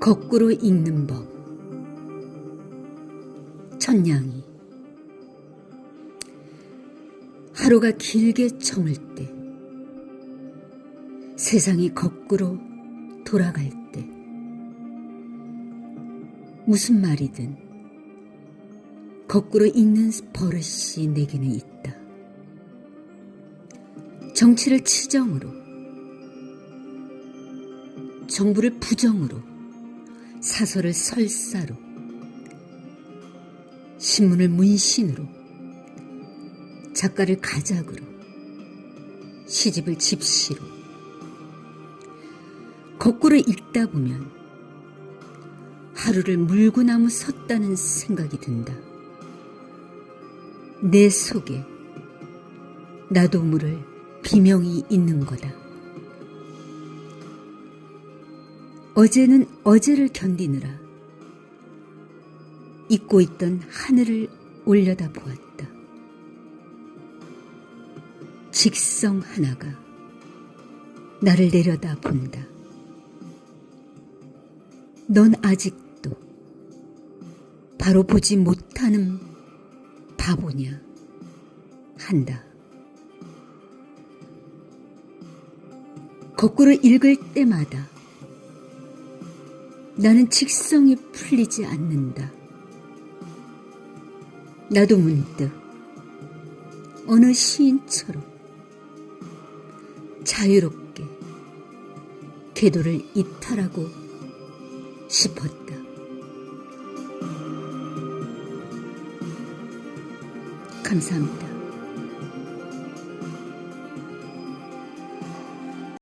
거꾸로 읽는 법. 천냥이. 하루가 길게 저물 때, 세상이 거꾸로 돌아갈 때, 무슨 말이든 거꾸로 읽는 버릇이 내게는 있다. 정치를 치정으로, 정부를 부정으로, 사설을 설사로, 신문을 문신으로, 작가를 가작으로, 시집을 집시로, 거꾸로 읽다 보면 하루를 물구나무 섰다는 생각이 든다. 내 속에 나도 모를 비명이 있는 거다. 어제는 어제를 견디느라 잊고 있던 하늘을 올려다 보았다. 직성 하나가 나를 내려다 본다. 넌 아직도 바로 보지 못하는 바보냐 한다. 거꾸로 읽을 때마다 나는 직성이 풀리지 않는다. 나도 문득 어느 시인처럼 자유롭게 궤도를 이탈하고 싶었다. 감사합니다.